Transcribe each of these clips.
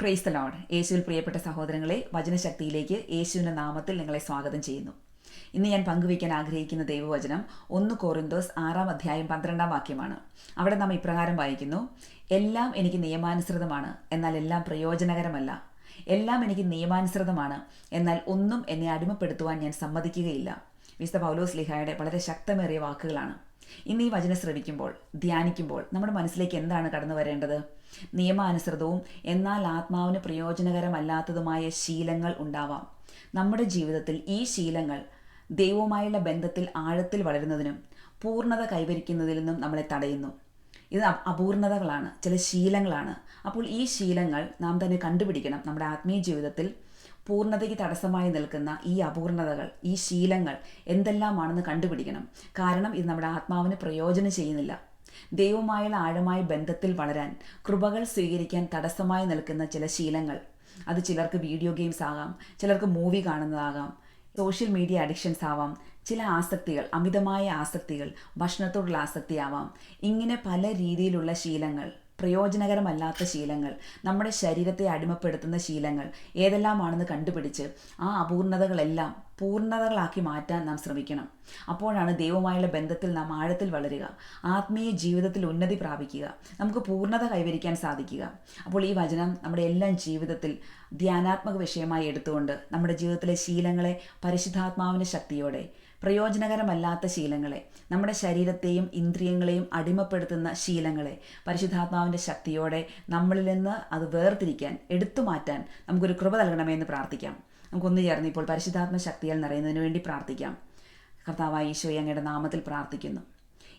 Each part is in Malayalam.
പ്രൈസ് ലോഡ് യേശുവിൽ പ്രിയപ്പെട്ട സഹോദരങ്ങളെ വചനശക്തിയിലേക്ക് യേശുവിന്റെ നാമത്തിൽ നിങ്ങളെ സ്വാഗതം ചെയ്യുന്നു. ഇന്ന് ഞാൻ പങ്കുവയ്ക്കാൻ ആഗ്രഹിക്കുന്ന ദൈവവചനം ഒന്ന് കോറിന്തോസ് ആറാം അധ്യായം പന്ത്രണ്ടാം വാക്യമാണ്. അവിടെ നാം ഇപ്രകാരം വായിക്കുന്നു എല്ലാം എനിക്ക് നിയമാനുസൃതമാണ് എന്നാൽ എല്ലാം പ്രയോജനകരമല്ല. എല്ലാം എനിക്ക് നിയമാനുസൃതമാണ് എന്നാൽ ഒന്നും എന്നെ അടിമപ്പെടുത്തുവാൻ ഞാൻ സമ്മതിക്കുകയില്ല. വിശുദ്ധ പൗലോസ് ലിഹായുടെ വളരെ ശക്തമേറിയ വാക്കുകളാണ്. ഇന്ന് ഈ വചനം ശ്രവിക്കുമ്പോൾ ധ്യാനിക്കുമ്പോൾ നമ്മുടെ മനസ്സിലേക്ക് എന്താണ് കടന്നു വരേണ്ടത്? നിയമാനുസൃതവും എന്നാൽ ആത്മാവിന് പ്രയോജനകരമല്ലാത്തതുമായ ശീലങ്ങൾ ഉണ്ടാവാം. നമ്മുടെ ജീവിതത്തിൽ ഈ ശീലങ്ങൾ ദൈവവുമായുള്ള ബന്ധത്തിൽ ആഴത്തിൽ വളരുന്നതിനും പൂർണത കൈവരിക്കുന്നതിൽ നിന്നും നമ്മളെ തടയുന്നു. ഇത് അപൂർണതകളാണ് ചില ശീലങ്ങളാണ്. അപ്പോൾ ഈ ശീലങ്ങൾ നാം തന്നെ കണ്ടുപിടിക്കണം നമ്മുടെ ആത്മീയ ജീവിതത്തിൽ. പൂർണതയ്ക്ക് തടസ്സമായി നിൽക്കുന്ന ഈ അപൂർണതകൾ ഈ ശീലങ്ങൾ എന്തെല്ലാമാണെന്ന് കണ്ടുപിടിക്കണം. കാരണം ഇത് നമ്മുടെ ആത്മാവിന് പ്രയോജനം ചെയ്യുന്നില്ല. ദൈവമായുള്ള ആഴമായ ബന്ധത്തിൽ വളരാൻ കൃപകൾ സ്വീകരിക്കാൻ തടസ്സമായി നിൽക്കുന്ന ചില ശീലങ്ങൾ. അത് ചിലർക്ക് വീഡിയോ ഗെയിംസ് ആകാം ചിലർക്ക് മൂവി കാണുന്നതാകാം സോഷ്യൽ മീഡിയ അഡിക്ഷൻസ് ആവാം ചില ആസക്തികൾ അമിതമായ ആസക്തികൾ ഭക്ഷണത്തോടുള്ള ആസക്തിയാവാം. ഇങ്ങനെ പല രീതിയിലുള്ള ശീലങ്ങൾ പ്രയോജനകരമല്ലാത്ത ശീലങ്ങൾ നമ്മുടെ ശരീരത്തെ അടിമപ്പെടുത്തുന്ന ശീലങ്ങൾ ഏതെല്ലാമാണെന്ന് കണ്ടുപിടിച്ച് ആ അപൂർണതകളെല്ലാം പൂർണതകളാക്കി മാറ്റാൻ നാം ശ്രമിക്കണം. അപ്പോഴാണ് ദൈവമായുള്ള ബന്ധത്തിൽ നാം ആഴത്തിൽ വളരുക ആത്മീയ ജീവിതത്തിൽ ഉന്നതി പ്രാപിക്കുക നമുക്ക് പൂർണത കൈവരിക്കാൻ സാധിക്കുക. അപ്പോൾ ഈ വചനം നമ്മുടെ എല്ലാം ജീവിതത്തിൽ ധ്യാനാത്മക വിഷയമായി എടുത്തുകൊണ്ട് നമ്മുടെ ജീവിതത്തിലെ ശീലങ്ങളെ പരിശുദ്ധാത്മാവിന്റെ ശക്തിയോടെ പ്രയോജനകരമല്ലാത്ത ശീലങ്ങളെ നമ്മുടെ ശരീരത്തെയും ഇന്ദ്രിയങ്ങളെയും അടിമപ്പെടുത്തുന്ന ശീലങ്ങളെ പരിശുദ്ധാത്മാവിന്റെ ശക്തിയോടെ നമ്മളിൽ നിന്ന് അത് വേർതിരിക്കാൻ എടുത്തു മാറ്റാൻ നമുക്കൊരു കൃപ നൽകണമേ എന്ന് പ്രാർത്ഥിക്കാം. നമുക്കൊന്നു ചേർന്ന് ഇപ്പോൾ പരിശുദ്ധാത്മ ശക്തിയാൽ നിറയുന്നതിന് വേണ്ടി പ്രാർത്ഥിക്കാം. കർത്താവായ ഈശോയെ അങ്ങയുടെ നാമത്തിൽ പ്രാർത്ഥിക്കുന്നു.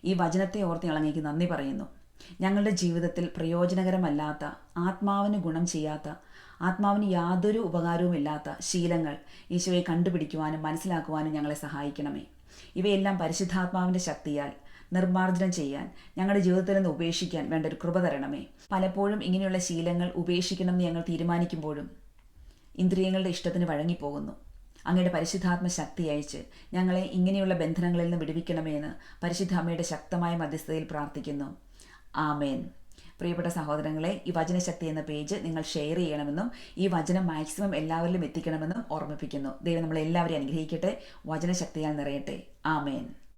ഈ വചനത്തെ ഓർത്ത് ഇളങ്ങിക്ക് നന്ദി പറയുന്നു. ഞങ്ങളുടെ ജീവിതത്തിൽ പ്രയോജനകരമല്ലാത്ത ആത്മാവിന് ഗുണം ചെയ്യാത്ത ആത്മാവിന് യാതൊരു ഉപകാരവുമില്ലാത്ത ശീലങ്ങൾ ഈശോയെ കണ്ടുപിടിക്കുവാനും മനസ്സിലാക്കുവാനും ഞങ്ങളെ സഹായിക്കണമേ. ഇവയെല്ലാം പരിശുദ്ധാത്മാവിന്റെ ശക്തിയാൽ നിർമ്മാർജനം ചെയ്യാൻ ഞങ്ങളുടെ ജീവിതത്തിൽ നിന്ന് ഉപേക്ഷിക്കാൻ വേണ്ട ഒരു കൃപ തരണമേ. പലപ്പോഴും ഇങ്ങനെയുള്ള ശീലങ്ങൾ ഉപേക്ഷിക്കണമെന്ന് ഞങ്ങൾ തീരുമാനിക്കുമ്പോഴും ഇന്ദ്രിയങ്ങളുടെ ഇഷ്ടത്തിന് വഴങ്ങിപ്പോകുന്നു. അങ്ങയുടെ പരിശുദ്ധാത്മ ശക്തി അയച്ച് ഞങ്ങളെ ഇങ്ങനെയുള്ള ബന്ധനങ്ങളിൽ നിന്ന് വിടുവിക്കണമേ എന്ന് പരിശുദ്ധ അമ്മയുടെ ശക്തമായ മധ്യസ്ഥതയിൽ പ്രാർത്ഥിക്കുന്നു. ആമേൻ. പ്രിയപ്പെട്ട സഹോദരങ്ങളെ ഈ വചനശക്തി എന്ന പേജ് നിങ്ങൾ ഷെയർ ചെയ്യണമെന്നും ഈ വചനം മാക്സിമം എല്ലാവരിലും എത്തിക്കണമെന്നും ഓർമ്മിപ്പിക്കുന്നു. ദൈവം നമ്മളെല്ലാവരെയും അനുഗ്രഹിക്കട്ടെ. വചനശക്തിയാൽ നിറയട്ടെ. ആമേൻ.